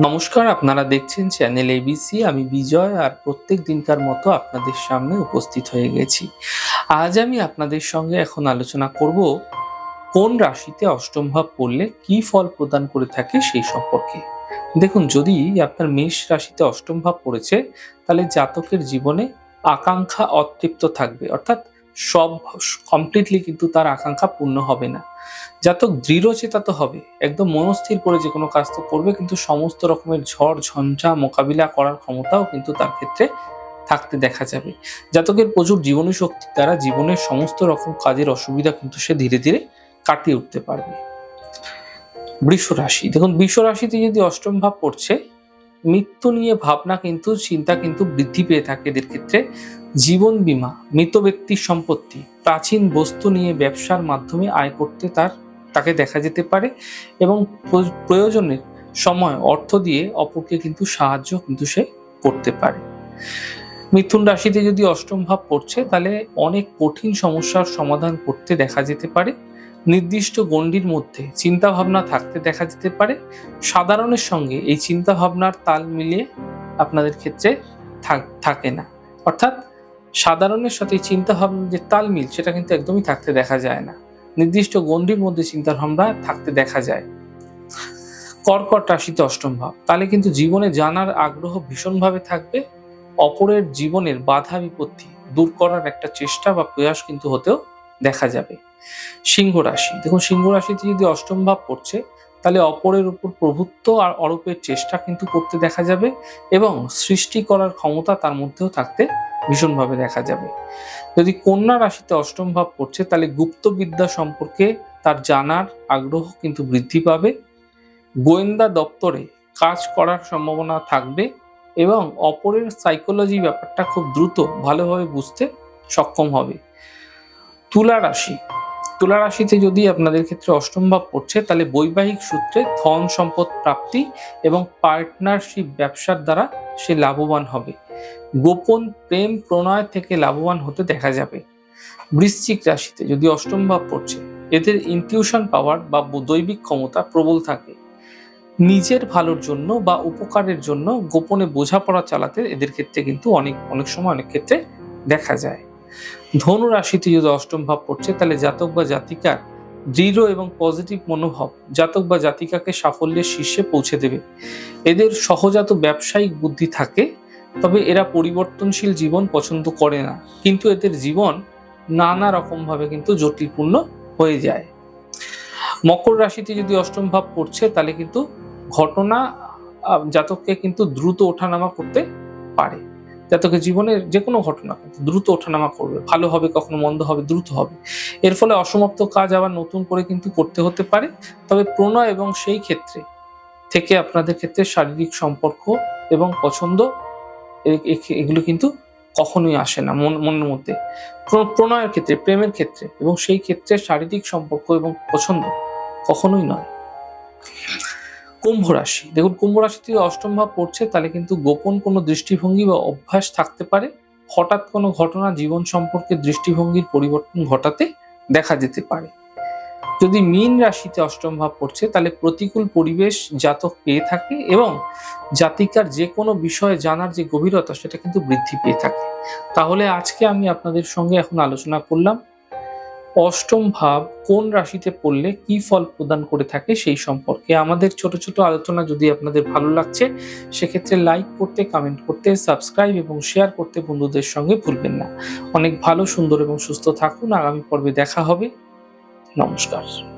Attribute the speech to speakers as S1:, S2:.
S1: নমস্কার, আপনারা দেখছেন চ্যানেল এবিসি আমি বিজয় আর প্রত্যেক দিনকার মতো আপনাদের সামনে উপস্থিত হয়ে গেছি। আজ আমি আপনাদের সঙ্গে এখন আলোচনা করব, কোন রাশিতে অষ্টম ভাব পড়লে কি ফল প্রদান করে থাকে সেই সম্পর্কে। দেখুন, যদি আপনার মেষ রাশিতে অষ্টম ভাব পড়েছে, তাহলে জাতকের জীবনে আকাঙ্ক্ষা অতৃপ্ত থাকবে। অর্থাৎ সব কমপ্লিটলি কিন্তু তার আকাঙ্ক্ষা পূর্ণ হবে না। জাতক দৃঢ় চেতা তো হবে, একদম মনস্থির করে যে কোনো কাজ তো করবে, কিন্তু সমস্ত রকমের ঝড়, ঝঞ্ঝা মোকাবিলা করার ক্ষমতাও কিন্তু তার ক্ষেত্রে থাকতে দেখা যাবে। জাতকের প্রচুর জীবনী শক্তি দ্বারা জীবনের সমস্ত রকম কাজের অসুবিধা কিন্তু সে ধীরে ধীরে কাটিয়ে উঠতে পারবে। বৃষ রাশি দেখুন বৃষ রাশিতে যদি অষ্টম ভাব পড়ছে মৃত্যু নিয়ে ভাবনা কিন্তু, চিন্তা কিন্তু বৃদ্ধি পেয়ে থাকে এদের ক্ষেত্রে। জীবন বীমা, মৃত ব্যক্তির সম্পত্তি, প্রাচীন বস্তু নিয়ে ব্যবসার মাধ্যমে আয় করতে তার, তাকে দেখা যেতে পারে এবং প্র- প্রয়োজনের সময় অর্থ দিয়ে অপরকে কিন্তু সাহায্য কিন্তু সে করতে পারে। মিথুন রাশিতে যদি অষ্টম ভাব পড়ছে, তাহলে অনেক কঠিন সমস্যার সমাধান করতে দেখা যেতে পারে। নির্দিষ্ট গণ্ডির মধ্যে চিন্তা ভাবনা থাকতে দেখা যেতে পারে। সাধারণের সঙ্গে এই চিন্তা ভাবনার তাল মিলিয়ে আপনাদের ক্ষেত্রে থাক- না। অর্থাৎ সাধারণের সাথে এই চিন্তা ভাবনার যে তালমিল সেটা কিন্তু একদমই থাকতে দেখা যায় না। নির্দিষ্ট গণ্ডির মধ্যে চিন্তা ভাবনা থাকতে দেখা যায়। কর্কট রাশিতে অষ্টম ভাব, তাহলে কিন্তু জীবনে জানার আগ্রহ ভীষণভাবে থাকবে। অপরের জীবনের বাধা বিপত্তি দূর করার একটা চেষ্টা বা প্রয়াস কিন্তু হতেও দেখা যাবে। সিংহ রাশি। দেখুন, সিংহ রাশিতে যদি অষ্টম ভাব পড়ছে, তাহলে অপরের উপর প্রভুত্ব আর অরূপের চেষ্টা কিন্তু করতে দেখা যাবে এবং সৃষ্টি করার ক্ষমতা তার মধ্যেও থাকতে ভীষণভাবে দেখা যাবে। যদি কন্যা রাশিতে অষ্টম ভাব পড়ছে, তাহলে গুপ্ত বিদ্যা সম্পর্কে তার জানার আগ্রহ কিন্তু বৃদ্ধি পাবে। গোয়েন্দা দপ্তরে কাজ করার সম্ভাবনা থাকবে এবং অপরের সাইকোলজি ব্যাপারটা খুব দ্রুত ভালোভাবে বুঝতে সক্ষম হবে। তুলা রাশি তুলা রাশিতে যদি আপনাদের ক্ষেত্রে অষ্টম ভাব পড়ছে, তাহলে বৈবাহিক সূত্রে ধন সম্পদ প্রাপ্তি এবং পার্টনারশিপ ব্যবসার দ্বারা সে লাভবান হবে। গোপন প্রেম প্রণয় থেকে লাভবান হতে দেখা যাবে। বৃশ্চিক রাশিতে যদি অষ্টম ভাব পড়ছে, এদের ইনটিউশন পাওয়ার বা দৈবিক ক্ষমতা প্রবল থাকে। নিজের ভালোর জন্য বা উপকারের জন্য গোপনে বোঝাপড়া চালাতে এদের ক্ষেত্রে কিন্তু অনেক অনেক সময় অনেক ক্ষেত্রে দেখা যায়। ধনু রাশিতে যদি অষ্টম ভাব পড়ছে, তাহলে জাতক বা জাতিকার দৃঢ় এবং পজিটিভ মনোভাব জাতক বা জাতিকাকে সাফল্যের শীর্ষে পৌঁছে দেবে। এদের সহজাত ব্যবসায়িক বুদ্ধি থাকে, তবে এরা পরিবর্তনশীল জীবন পছন্দ করে না। কিন্তু এদের জীবন নানা রকম ভাবে কিন্তু জটিলপূর্ণ হয়ে যায়। মকর রাশিতে যদি অষ্টম ভাব পড়ছে, তাহলে কিন্তু ঘটনা জাতককে কিন্তু দ্রুত ওঠানামা করতে পারে। জাতকের জীবনের যে কোনো ঘটনা, দ্রুত ওঠানামা করবে, ভালো হবে কখনো মন্দ হবে, দ্রুত হবে। এর ফলে অসমাপ্ত কাজ আবার নতুন করে কিন্তু করতে হতে পারে। তবে প্রণয় এবং সেই ক্ষেত্রে থেকে আপনাদের ক্ষেত্রে শারীরিক সম্পর্ক এবং পছন্দ এগুলো কিন্তু কখনোই আসে না মন, মনের মধ্যে। প্রণয়ের ক্ষেত্রে, প্রেমের ক্ষেত্রে এবং সেই ক্ষেত্রে শারীরিক সম্পর্ক এবং পছন্দ কখনোই নয়। কুম্ভ রাশি। দেখুন, কুম্ভ রাশিতে অষ্টম ভাব পড়ছে, তাহলে কিন্তু গোপন কোনো দৃষ্টিভঙ্গি বা অভ্যাস থাকতে পারে। হঠাৎ কোনো ঘটনা জীবন সম্পর্কে দৃষ্টিভঙ্গির পরিবর্তন ঘটাতে দেখা যেতে পারে। যদি মীন রাশিতে অষ্টম ভাব পড়ছে, তাহলে প্রতিকূল পরিবেশ জাতক পেয়ে থাকে এবং জাতিকার যে কোনো বিষয়ে জানার যে গভীরতা, সেটা কিন্তু বৃদ্ধি পেয়ে থাকে। তাহলে আজকে আমি আপনাদের সঙ্গে এখন আলোচনা করলাম। অষ্টম ভাব কোন রাশিতে পড়লে কি ফল প্রদান করে থাকে সেই সম্পর্কে আমাদের ছোট ছোট আলোচনা যদি আপনাদের ভালো লাগছে, সেক্ষেত্রে লাইক করতে কমেন্ট করতে সাবস্ক্রাইব এবং শেয়ার করতে বন্ধুদের সঙ্গে ভুলবেন না। অনেক ভালো, সুন্দর এবং সুস্থ থাকুন। আগামী পর্বে দেখা হবে। নমস্কার।